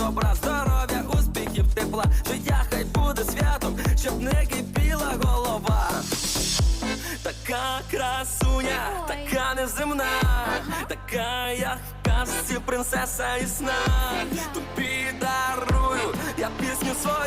добра, здоров'я, успіхів, тепла, життя хай буде святом, щоб не кипіла голова. Така красуня, така неземна, така як казці принцеса і сна. Тобі дарую, я пісню свою.